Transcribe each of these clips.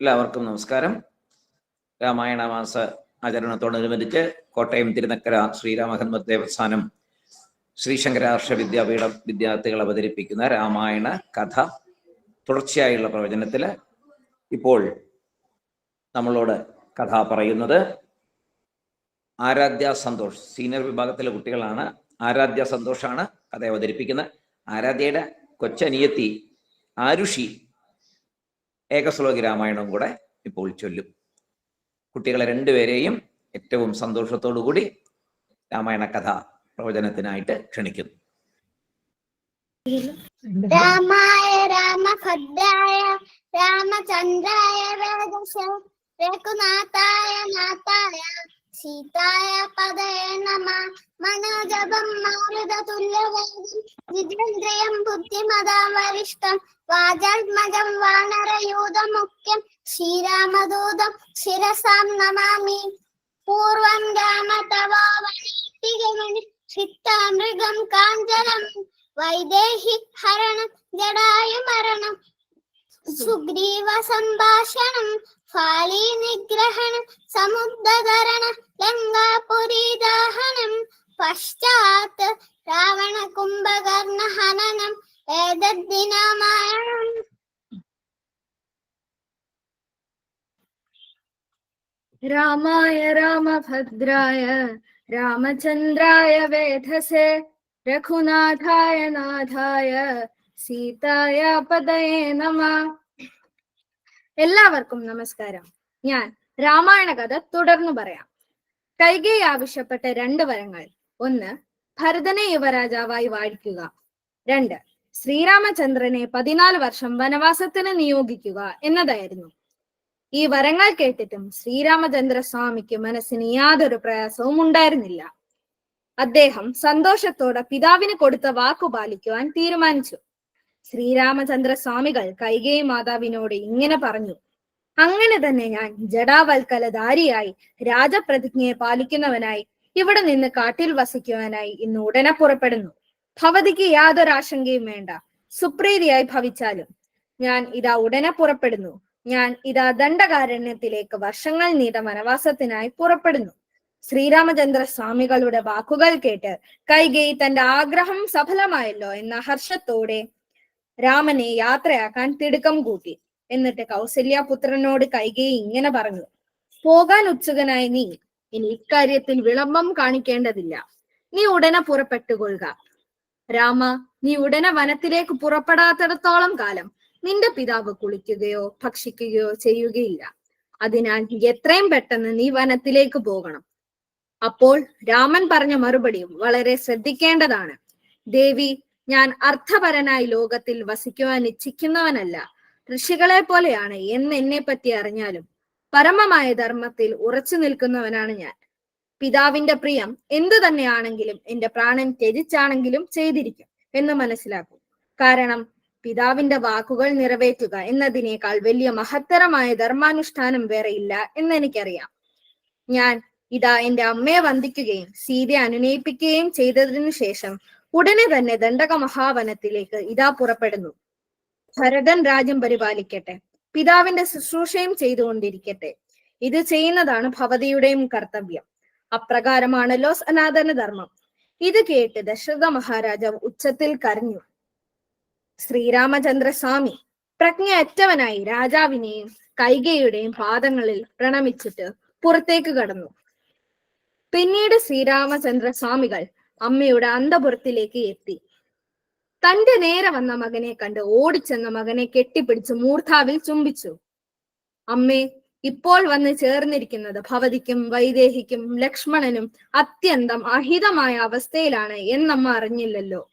എല്ലാവർക്കും നമസ്കാരം. രാമായണ മാസ ആചരണത്തോടനുബന്ധിച്ച് കോട്ടയം തിരുനക്കര ശ്രീരാമഹന്മത് ദേവസ്ഥാനം ശ്രീശങ്കരാർഷ വിദ്യാപീഠം വിദ്യാർത്ഥികൾ അവതരിപ്പിക്കുന്ന രാമായണ കഥ തുടർച്ചയായുള്ള പ്രവചനത്തിൽ ഇപ്പോൾ നമ്മളോട് കഥ പറയുന്നത് ആരാധ്യ സന്തോഷ് സീനിയർ വിഭാഗത്തിലെ കുട്ടികളാണ്. ആരാധ്യ സന്തോഷാണ് കഥ അവതരിപ്പിക്കുന്നത്. ആരാധ്യയുടെ കൊച്ചനിയത്തി ആരുഷി ഏകശ്ലോകി രാമായണം കൂടെ ഇപ്പോൾ ചൊല്ലും. കുട്ടികളെ രണ്ടുപേരെയും ഏറ്റവും സന്തോഷത്തോടു കൂടി രാമായണ കഥ പ്രവചനത്തിനായിട്ട് ക്ഷണിക്കുന്നു. രാമായ രാമ രാമഭദ്രായ രാമചന്ദ്രായ വേദശ രഘുനാഥായ നാഥായ സീതായ പദയ നമ. മനോജപം മാരുതതുല്യവേദം ജിതേന്ദ്രിയം ബുദ്ധിമതാം വരിഷ്ടം വാചാത്മജം വാനരയൂതമുഖ്യം ശ്രീരാമദൂതം ശിരസാം നമാമി. പൂർവം രാമ തവാവനീതിഗമനി ചിത്താമൃഗം കാഞ്ചനം. വൈദേഹി ഹരണം. മരണം. സുഗ്രീവ സംഭാഷണം. നിഗ്രഹണം. സമുദ്രധരണം ലങ്കാപുരി ദാഹനം പശ്ചാത്ത് രാവണ കുംഭകർണ ഹനനം ഏതദ്ദിനമായണം രാമായ രാമഭദ്രായ രാമചന്ദ്രായ വേധസേ രഘുനാഥായ നാഥായ സീതായ പദയേ നമ. എല്ലാവർക്കും നമസ്കാരം. ഞാൻ രാമായണ കഥ തുടർന്നു പറയാം. കൈകേയി ആവശ്യപ്പെട്ട രണ്ട് വരങ്ങൾ. ഒന്ന് ഭരതനെ യുവരാജാവായി വാഴിക്കുക. രണ്ട് ശ്രീരാമചന്ദ്രനെ പതിനാല് വർഷം വനവാസത്തിന് നിയോഗിക്കുക എന്നതായിരുന്നു. ഈ വരങ്ങൾ കേട്ടിട്ടും ശ്രീരാമചന്ദ്ര സ്വാമിക്ക് മനസ്സിന് യാതൊരു പ്രയാസവും ഉണ്ടായിരുന്നില്ല. അദ്ദേഹം സന്തോഷത്തോടെ പിതാവിന് കൊടുത്ത വാക്കു പാലിക്കുവാൻ തീരുമാനിച്ചു. ശ്രീരാമചന്ദ്ര സ്വാമികൾ കൈകേയി മാതാവിനോട് ഇങ്ങനെ പറഞ്ഞു. അങ്ങനെ തന്നെ ഞാൻ ജഡാവൽക്കലധാരിയായി രാജപ്രതിജ്ഞയെ പാലിക്കുന്നവനായി ഇവിടെ നിന്ന് കാട്ടിൽ വസിക്കുവാനായി ഇന്ന് ഉടനെ പുറപ്പെടുന്നു. ഭവതിക്ക് യാതൊരു ആശങ്കയും വേണ്ട. സുപ്രീതിയായി ഭവിച്ചാലും ഞാൻ ഇതാ ഉടനെ പുറപ്പെടുന്നു. ഞാൻ ഇതാ ദണ്ഡകാരണ്യത്തിലേക്ക് വർഷങ്ങൾ നീണ്ട വനവാസത്തിനായി പുറപ്പെടുന്നു. ശ്രീരാമചന്ദ്ര സ്വാമികളുടെ വാക്കുകൾ കേട്ട് കൈകേയി തന്റെ ആഗ്രഹം സഫലമായല്ലോ എന്ന ഹർഷത്തോടെ രാമനെ യാത്രയാക്കാൻ തിടുക്കം കൂട്ടി. എന്നിട്ട് കൗസല്യപുത്രനോട് കൈകേയി ഇങ്ങനെ പറഞ്ഞു. പോകാൻ ഉത്സുകനായി നീ ഇനി ഇക്കാര്യത്തിൽ വിളംബം കാണിക്കേണ്ടതില്ല. നീ ഉടനെ പുറപ്പെട്ടുകൊള്ളുക രാമ നീ ഉടനെ വനത്തിലേക്ക് പുറപ്പെടാത്തിടത്തോളം കാലം നിന്റെ പിതാവ് കുളിക്കുകയോ ഭക്ഷിക്കുകയോ ചെയ്യുകയില്ല. അതിനാൽ എത്രയും പെട്ടെന്ന് നീ വനത്തിലേക്ക് പോകണം. അപ്പോൾ രാമൻ പറഞ്ഞ മറുപടിയും വളരെ ശ്രദ്ധിക്കേണ്ടതാണ്. ദേവി ഞാൻ അർത്ഥപരനായി ലോകത്തിൽ വസിക്കുവാൻ ഇച്ഛിക്കുന്നവനല്ല. ഋഷികളെ പോലെയാണ് എന്ന് എന്നെ പറ്റി അറിഞ്ഞാലും പരമമായ ധർമ്മത്തിൽ ഉറച്ചു നിൽക്കുന്നവനാണ് ഞാൻ. പിതാവിന്റെ പ്രിയം എന്തു തന്നെയാണെങ്കിലും എന്റെ പ്രാണൻ ത്യജിച്ചാണെങ്കിലും ചെയ്തിരിക്കും എന്ന് മനസ്സിലാക്കും. കാരണം പിതാവിന്റെ വാക്കുകൾ നിറവേറ്റുക എന്നതിനേക്കാൾ വലിയ മഹത്തരമായ ധർമാനുഷ്ഠാനം വേറെ ഇല്ല എന്ന് എനിക്കറിയാം. ഞാൻ ഇതാ എന്റെ അമ്മയെ വന്ദിക്കുകയും സീതയെ അനുനയിപ്പിക്കുകയും ചെയ്തതിനു ശേഷം ഉടനെ തന്നെ ദണ്ഡക മഹാവനത്തിലേക്ക് ഇതാ പുറപ്പെടുന്നു. ഭരതൻ രാജ്യം പരിപാലിക്കട്ടെ. പിതാവിന്റെ ശുശ്രൂഷയും ചെയ്തുകൊണ്ടിരിക്കട്ടെ. ഇത് ചെയ്യുന്നതാണ് ഭവതിയുടെയും കർത്തവ്യം. അപ്രകാരമാണല്ലോ സനാതന ധർമ്മം. ഇത് കേട്ട് ദശരഥ മഹാരാജാവ് ഉച്ചത്തിൽ കരഞ്ഞു. ശ്രീരാമചന്ദ്ര സ്വാമി പ്രജ്ഞയറ്റവനായി രാജാവിനെയും കൈകയുടെയും പാദങ്ങളിൽ പ്രണമിച്ചിട്ട് പുറത്തേക്ക് കടന്നു. പിന്നീട് ശ്രീരാമചന്ദ്ര സ്വാമികൾ അമ്മയുടെ അന്തപുരത്തിലേക്ക് എത്തി. തന്റെ നേരെ വന്ന മകനെ കണ്ട് ഓടിച്ചെന്ന മകനെ കെട്ടിപ്പിടിച്ച് മൂർധാവിൽ ചുംബിച്ചു. അമ്മേ ഇപ്പോൾ വന്ന് ചേർന്നിരിക്കുന്നത് ഭവതിക്കും വൈദേഹിക്കും ലക്ഷ്മണനും അത്യന്തം അഹിതമായ അവസ്ഥയിലാണ് എന്നമ്മ അറിഞ്ഞില്ലല്ലോ.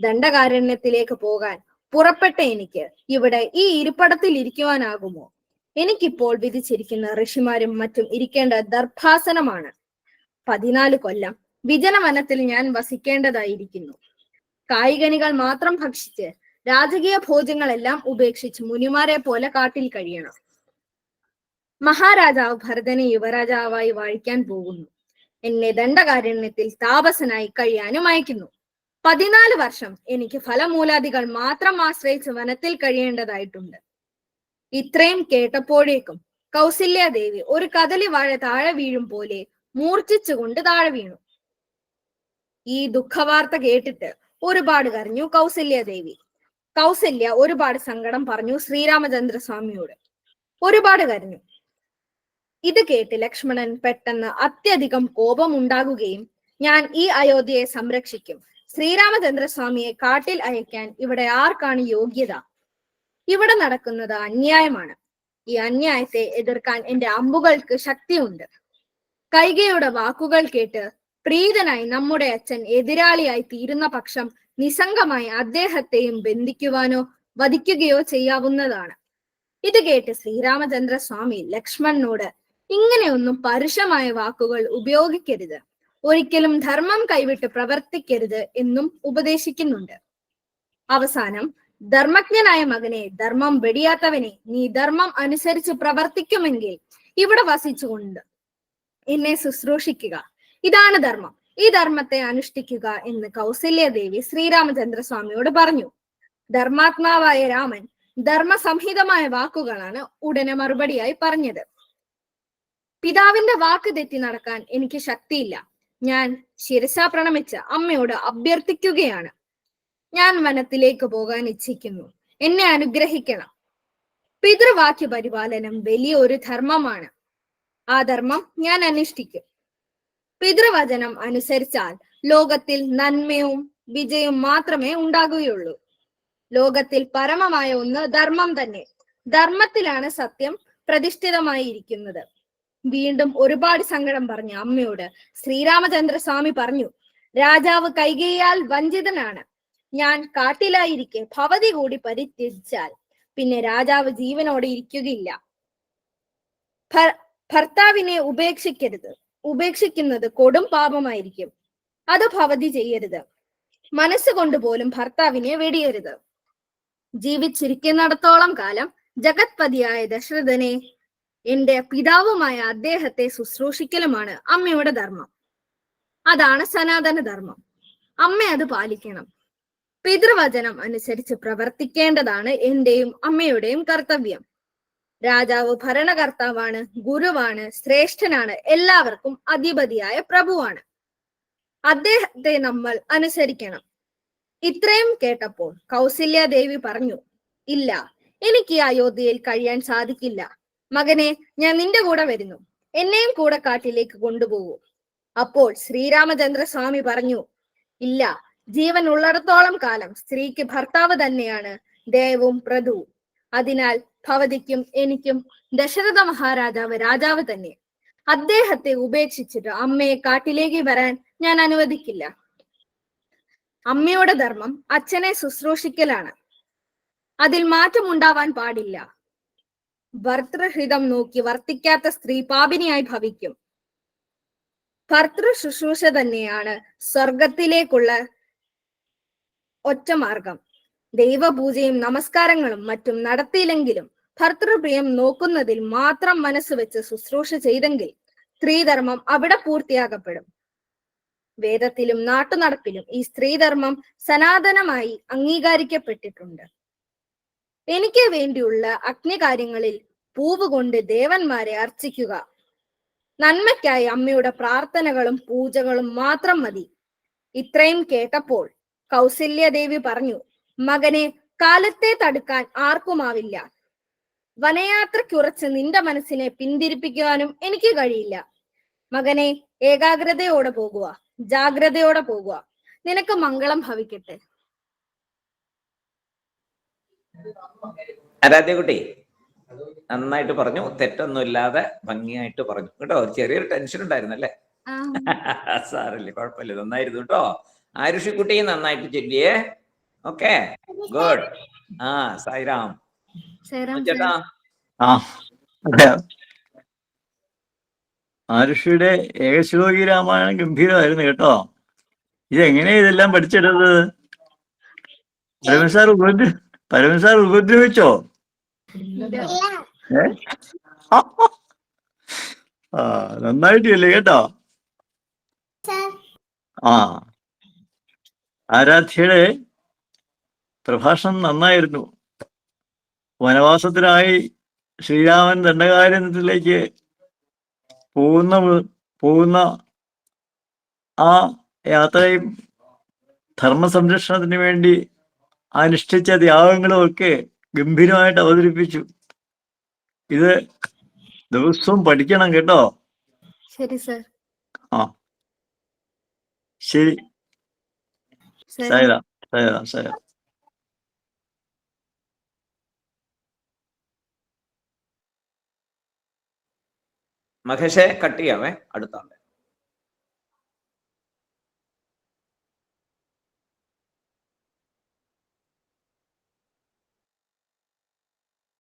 ദണ്ഡകാരണ്യത്തിലേക്ക് പോകാൻ പുറപ്പെട്ട എനിക്ക് ഇവിടെ ഈ ഇരിപ്പടത്തിൽ ഇരിക്കുവാനാകുമോ? എനിക്കിപ്പോൾ വിധിച്ചിരിക്കുന്ന ഋഷിമാരും മറ്റും ഇരിക്കേണ്ട ദർഭാസനമാണ്. പതിനാല് കൊല്ലം വിജനവനത്തിൽ ഞാൻ വസിക്കേണ്ടതായിരിക്കുന്നു. കായികനികൾ മാത്രം ഭക്ഷിച്ച് രാജകീയ ഭോജ്യങ്ങളെല്ലാം ഉപേക്ഷിച്ച് മുനിമാരെ പോലെ കാട്ടിൽ കഴിയണം. മഹാരാജാവ് ഭരതനെ യുവരാജാവായി വാഴിക്കാൻ പോകുന്നു. എന്നെ ദണ്ഡകാരണ്യത്തിൽ താപസനായി കഴിയാനും അയക്കുന്നു. പതിനാല് വർഷം എനിക്ക് ഫലമൂലാദികൾ മാത്രം ആശ്രയിച്ച് വനത്തിൽ കഴിയേണ്ടതായിട്ടുണ്ട്. ഇത്രയും കേട്ടപ്പോഴേക്കും കൗസല്യാദേവി ഒരു കദലി വാഴ താഴെ വീഴും പോലെ മൂർച്ഛിച്ചുകൊണ്ട് താഴെ വീണു. ഈ ദുഃഖവാർത്ത കേട്ടിട്ട് ഒരുപാട് കരഞ്ഞു. കൗസല്യാദേവി കൗസല്യ ഒരുപാട് സങ്കടം പറഞ്ഞു ശ്രീരാമചന്ദ്ര സ്വാമിയോട് ഒരുപാട് കരഞ്ഞു. ഇത് കേട്ട് ലക്ഷ്മണൻ പെട്ടെന്ന് അത്യധികം കോപമുണ്ടാകുകയും ഞാൻ ഈ അയോധ്യയെ സംരക്ഷിക്കും. ശ്രീരാമചന്ദ്ര സ്വാമിയെ കാട്ടിൽ അയക്കാൻ ഇവിടെ ആർക്കാണ് യോഗ്യത? ഇവിടെ നടക്കുന്നത് അന്യായമാണ്. ഈ അന്യായത്തെ എതിർക്കാൻ എന്റെ അമ്പുകൾക്ക് ശക്തിയുണ്ട്. കൈകയുടെ വാക്കുകൾ കേട്ട് പ്രീതനായി നമ്മുടെ അച്ഛൻ എതിരാളിയായി തീരുന്ന പക്ഷം നിസ്സംഗമായി അദ്ദേഹത്തെയും ബന്ധിക്കുവാനോ വധിക്കുകയോ ചെയ്യാവുന്നതാണ്. ഇത് കേട്ട് ശ്രീരാമചന്ദ്ര സ്വാമി ലക്ഷ്മണനോട് ഇങ്ങനെയൊന്നും പരുഷമായ വാക്കുകൾ ഉപയോഗിക്കരുത്. ഒരിക്കലും ധർമ്മം കൈവിട്ട് പ്രവർത്തിക്കരുത് എന്നും ഉപദേശിക്കുന്നുണ്ട്. അവസാനം ധർമ്മജ്ഞനായ മകനെ ധർമ്മം വെടിയാത്തവനെ നീ ധർമ്മം അനുസരിച്ച് പ്രവർത്തിക്കുമെങ്കിൽ ഇവിടെ വസിച്ചുകൊണ്ട് എന്നെ ശുശ്രൂഷിക്കുക. ഇതാണ് ധർമ്മം. ഈ ധർമ്മത്തെ അനുഷ്ഠിക്കുക എന്ന് കൗസല്യദേവി ശ്രീരാമചന്ദ്ര സ്വാമിയോട് പറഞ്ഞു. ധർമാത്മാവായ രാമൻ ധർമ്മസംഹിതമായ വാക്കുകളാണ് ഉടനെ മറുപടിയായി പറഞ്ഞത്. പിതാവിന്റെ വാക്ക് തെറ്റി നടക്കാൻ എനിക്ക് ശക്തിയില്ല. ഞാൻ ശിരസ പ്രണമിച്ച് അമ്മയോട് അഭ്യർത്ഥിക്കുകയാണ്. ഞാൻ വനത്തിലേക്ക് പോകാൻ ഇച്ഛിക്കുന്നു. എന്നെ അനുഗ്രഹിക്കണം. പിതൃവാക്യ പരിപാലനം വലിയ ഒരു ധർമ്മമാണ്. ആ ധർമ്മം ഞാൻ അനുഷ്ഠിക്കും. പിതൃവചനം അനുസരിച്ചാൽ ലോകത്തിൽ നന്മയും വിജയവും മാത്രമേ ഉണ്ടാകുകയുള്ളൂ. ലോകത്തിൽ പരമമായ ഒന്ന് ധർമ്മം തന്നെ. ധർമ്മത്തിലാണ് സത്യം പ്രതിഷ്ഠിതമായിരിക്കുന്നത്. വീണ്ടും ഒരുപാട് സങ്കടം പറഞ്ഞു അമ്മയോട് ശ്രീരാമചന്ദ്ര സ്വാമി പറഞ്ഞു രാജാവ് കൈകേയാൽ വഞ്ചിതനാണ്. ഞാൻ കാട്ടിലായിരിക്കെ ഭവതി കൂടി പരിത്യജിച്ചാൽ പിന്നെ രാജാവ് ജീവനോടെ ഇരിക്കുകയില്ല. ഭർ- ഭർത്താവിനെ ഉപേക്ഷിക്കരുത്. ഉപേക്ഷിക്കുന്നത് കൊടും പാപമായിരിക്കും. അത് ഭവതി ചെയ്യരുത്. മനസ്സുകൊണ്ട് പോലും ഭർത്താവിനെ വെടിയരുത്. ജീവിച്ചിരിക്കുന്നിടത്തോളം കാലം ജഗത്പതിയായ ദശരഥനെ എന്റെ പിതാവുമായ അദ്ദേഹത്തെ ശുശ്രൂഷിക്കലുമാണ് അമ്മയുടെ ധർമ്മം. അതാണ് സനാതന ധർമ്മം. അമ്മ അത് പാലിക്കണം. പിതൃവചനം അനുസരിച്ച് പ്രവർത്തിക്കേണ്ടതാണ് എന്റെയും അമ്മയുടെയും കർത്തവ്യം. രാജാവ് ഭരണകർത്താവാണ് ഗുരുവാണ് ശ്രേഷ്ഠനാണ് എല്ലാവർക്കും അധിപതിയായ പ്രഭുവാണ്. അദ്ദേഹത്തെ നമ്മൾ അനുസരിക്കണം. ഇത്രയും കേട്ടപ്പോൾ കൗസല്യ ദേവി പറഞ്ഞു ഇല്ല എനിക്ക് അയോധ്യയിൽ കഴിയാൻ സാധിക്കില്ല. മകനെ ഞാൻ നിന്റെ കൂടെ വരുന്നു. എന്നെയും കൂടെ കാട്ടിലേക്ക് കൊണ്ടുപോകൂ. അപ്പോൾ ശ്രീരാമചന്ദ്ര സ്വാമി പറഞ്ഞു ഇല്ല ജീവൻ ഉള്ളിടത്തോളം കാലം സ്ത്രീക്ക് ഭർത്താവ് തന്നെയാണ് ദേവും പ്രഭു അതിനാൽ ഭവതിക്കും എനിക്കും ദശരഥ മഹാരാജാവ് രാജാവ് തന്നെ. അദ്ദേഹത്തെ ഉപേക്ഷിച്ചിട്ട് അമ്മയെ കാട്ടിലേക്ക് വരാൻ ഞാൻ അനുവദിക്കില്ല. അമ്മയുടെ ധർമ്മം അച്ഛനെ ശുശ്രൂഷിക്കലാണ്. അതിൽ മാറ്റമുണ്ടാവാൻ പാടില്ല. ഭർത്തൃഹിതം നോക്കി വർത്തിക്കാത്ത സ്ത്രീ പാപിനിയായി ഭവിക്കും. ഭർത്തൃ ശുശ്രൂഷ തന്നെയാണ് സ്വർഗത്തിലേക്കുള്ള ഒറ്റമാർഗം. ദൈവപൂജയും നമസ്കാരങ്ങളും മറ്റും നടത്തിയില്ലെങ്കിലും ഭർത്തൃപ്രിയം നോക്കുന്നതിൽ മാത്രം മനസ്സ് വെച്ച് ശുശ്രൂഷ ചെയ്തെങ്കിൽ സ്ത്രീധർമ്മം അവിടെ പൂർത്തിയാകപ്പെടും വേദത്തിലും നാട്ടുനടപ്പിലും ഈ സ്ത്രീധർമ്മം സനാതനമായി അംഗീകരിക്കപ്പെട്ടിട്ടുണ്ട്. എനിക്ക് വേണ്ടിയുള്ള അഗ്നികാര്യങ്ങളിൽ പൂവ് കൊണ്ട് ദേവന്മാരെ അർച്ചിക്കുക. നന്മയ്ക്കായി അമ്മയുടെ പ്രാർത്ഥനകളും പൂജകളും മാത്രം മതി. ഇത്രയും കേട്ടപ്പോൾ കൗസല്യദേവി പറഞ്ഞു മകനെ കാലത്തെ തടുക്കാൻ ആർക്കുമാവില്ല. വനയാത്രയ്ക്കുറച്ച് നിന്റെ മനസ്സിനെ പിന്തിരിപ്പിക്കുവാനും എനിക്ക് കഴിയില്ല. മകനെ ഏകാഗ്രതയോടെ പോകുക ജാഗ്രതയോടെ പോകുക നിനക്ക് മംഗളം ഭവിക്കട്ടെ. ആരാധ്യകുട്ടി നന്നായിട്ട് പറഞ്ഞു. തെറ്റൊന്നുമില്ലാതെ ഭംഗിയായിട്ട് പറഞ്ഞു. കേട്ടോ ചെറിയൊരു ടെൻഷൻ ഉണ്ടായിരുന്നു ഉണ്ടായിരുന്നല്ലേ സാറല്ലേ കുഴപ്പമില്ല. നന്നായിരുന്നു കേട്ടോ. ആരുഷിക്കുട്ടി നന്നായിട്ട് ചൊല്ലിയേ. ഓക്കെ ഗുഡ് ആ സായിരാം ചേട്ടാ. ആ ആരുഷിയുടെ ഏകശ്ലോകി രാമായണം ഗംഭീരമായിരുന്നു കേട്ടോ. ഇതെങ്ങനെയാ ഇതെല്ലാം പഠിച്ചെടുത്തത്? പരമസാർ ഉപദ്ര പരമസാർ ഉപദ്രവിച്ചോ? ഏ? ആ നന്നായിട്ടില്ലേ കേട്ടോ? സാർ. ആ. ആരാധ്യയുടെ പ്രഭാഷണം നന്നായിരുന്നു. വനവാസത്തിനായി ശ്രീരാമൻ ദണ്ഡകാരണ്യത്തിലേക്ക് പോകുന്ന പോകുന്ന ആ യാത്രയും ധർമ്മസംരക്ഷണത്തിന് വേണ്ടി അനുഷ്ഠിച്ച ത്യാഗങ്ങളും ഒക്കെ ഗംഭീരമായിട്ട് അവതരിപ്പിച്ചു. ഇത് ദിവസവും പഠിക്കണം കേട്ടോ. ശരി സർ. ആ. ശരി. സർ. സായരാം സായരാം മഹേഷെ കട്ട് ചെയ്യാവേ അടുത്ത ആള്